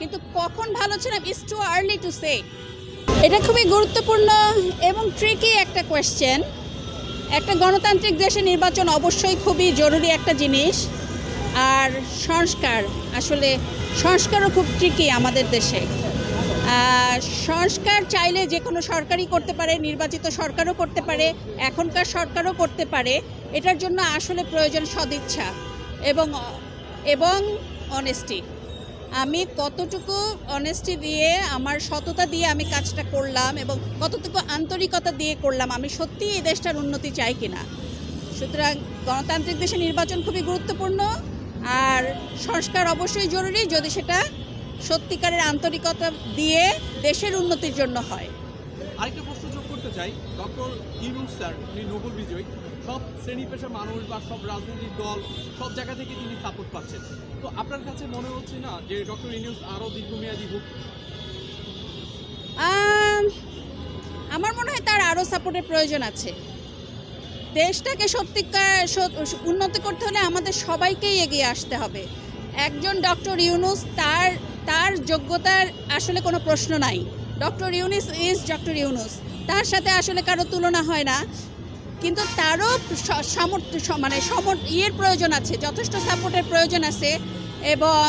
কিন্তু কখন ভালো ছিলাম is too early to say এটা খুবই গুরুত্বপূর্ণ এবং ট্রিকি একটা কোয়েশ্চেন একটা গণতান্ত্রিক দেশে নির্বাচন অবশ্যই খুবই জরুরি একটা জিনিস। আর সংস্কার, আসলে সংস্কারও খুব ট্রিকি আমাদের দেশে। সংস্কার চাইলে যে কোনো সরকারই করতে পারে, নির্বাচিত সরকারও করতে পারে, এখনকার সরকারও করতে পারে। এটার জন্য আসলে প্রয়োজন সদিচ্ছা এবং এবং অনেস্টি আমি কতটুকু অনেস্টি দিয়ে, আমার সততা দিয়ে আমি কাজটা করলাম এবং কতটুকু আন্তরিকতা দিয়ে করলাম, আমি সত্যি এই দেশটার উন্নতি চাই কিনা? সুতরাং গণতান্ত্রিক দেশে নির্বাচন খুবই গুরুত্বপূর্ণ আর সংস্কার অবশ্যই জরুরি যদি সেটা সত্যিকারের আন্তরিকতা দিয়ে দেশের উন্নতির জন্য হয়। আরেকটা প্রশ্ন করতে চাই ডক্টর ইউনুস স্যার, উনি নোবেল বিজয়ী। সব শ্রেণি পেশার মানুষ বা সব রাজনৈতিক দল, সব জায়গা থেকে তিনি সাপোর্ট পাচ্ছেন। তো আপনার কাছে মনে হচ্ছে না যে ডক্টর ইউনুস আরও দীর্ঘমেয়াদী হোক? আমার মনে হয় তার আরও সাপোর্টের প্রয়োজন আছে। দেশটাকে সত্যিকার সত- উন্নত করতে হলে আমাদের সবাইকেই এগিয়ে আসতে হবে। একজন ডক্টর ইউনুস, তার তার যোগ্যতার আসলে কোনো প্রশ্ন নাই। Doctor Yunus is doctor Yunus. তার সাথে আসলে কারও তুলনা হয় না। কিন্তু তারও সামর্থ্য মানে সমর, ইয়ের প্রয়োজন আছে, যথেষ্ট সাপোর্টের প্রয়োজন আছে এবং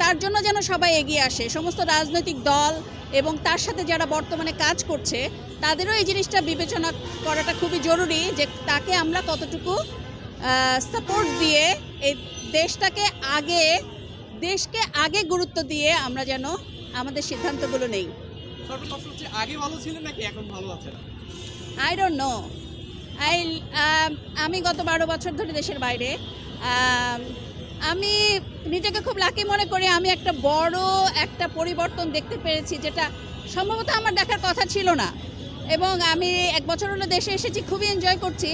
তার জন্য যেন সবাই এগিয়ে আসে। সমস্ত রাজনৈতিক দল এবং তার সাথে যারা বর্তমানে কাজ করছে, তাদেরও এই জিনিসটা বিবেচনা করাটা খুবই জরুরি যে তাকে আমরা কতটুকু সাপোর্ট দিয়ে এই দেশটাকে আগে, দেশকে আগে গুরুত্ব দিয়ে আমরা যেন আমাদের সিদ্ধান্তগুলো নেই। আই ডোন্ট নো আই আমি গত বারো বছর ধরে দেশের বাইরে। Um, আমি নিজেকে খুব লাকি মনে করি আমি একটা বড় একটা পরিবর্তন দেখতে পেরেছি যেটা সম্ভবত আমার দেখার কথা ছিল না। এবং আমি এক বছর হলো দেশে এসেছি খুবই এনজয় করছি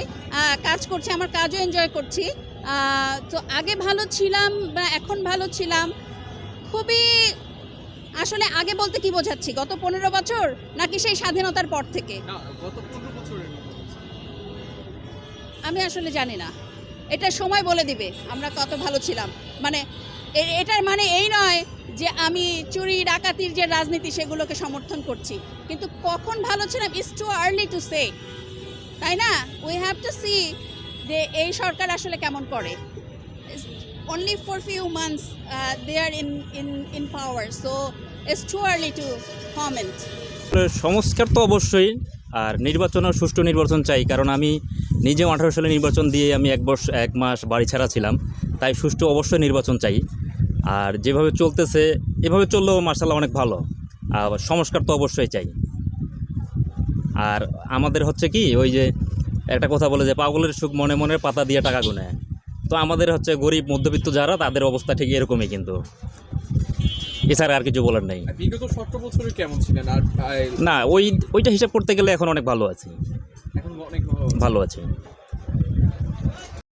কাজ করছি আমার কাজও এনজয় করছি। তো আগে ভালো ছিলাম বা এখন ভালো ছিলাম। খুবই আসলে আগে বলতে কি বোঝাচ্ছি? গত পনেরো বছর নাকি সেই স্বাধীনতার পর থেকে। আমি আসলে জানি না। এটা সময় বলে দিবে আমরা কত ভালো ছিলাম। মানে এটার মানে এই নয় যে আমি চুরি ডাকাতির যে রাজনীতি সেগুলোকে সমর্থন করছি। কিন্তু কখন ভালো ছিলাম? Is too early to say তাই না? উই হ্যাভ টু সি যে এই সরকার আসলে কেমন করে। Only for few months they are in in in power so সংস্কার তো অবশ্যই, আর নির্বাচনও সুষ্ঠু নির্বাচন চাই, কারণ আমি নিজেও আঠারো সালে নির্বাচন দিয়ে আমি এক বর্ষ, এক মাস বাড়ি ছাড়া ছিলাম, তাই সুষ্ঠু অবশ্যই নির্বাচন চাই। আর যেভাবে চলতেছে, এভাবে চললেও মার্শাল্লাহ অনেক ভালো, আর সংস্কার তো অবশ্যই চাই। আর আমাদের হচ্ছে কি, ওই যে একটা কথা বলে যে পাগলের সুখ মনে মনে পাতা দিয়ে টাকা গুনে। তো আমাদের হচ্ছে গরিব, মধ্যবিত্ত যারা, তাদের অবস্থা ঠিক এরকমই কিন্তু। এছাড়া আর কিছু বলার নাই। বিগত সতেরো বছরে কেমন ছিলেন? আর না ওই ওইটা হিসাব করতে গেলে এখন অনেক ভালো আছি। এখন অনেক ভালো আছে।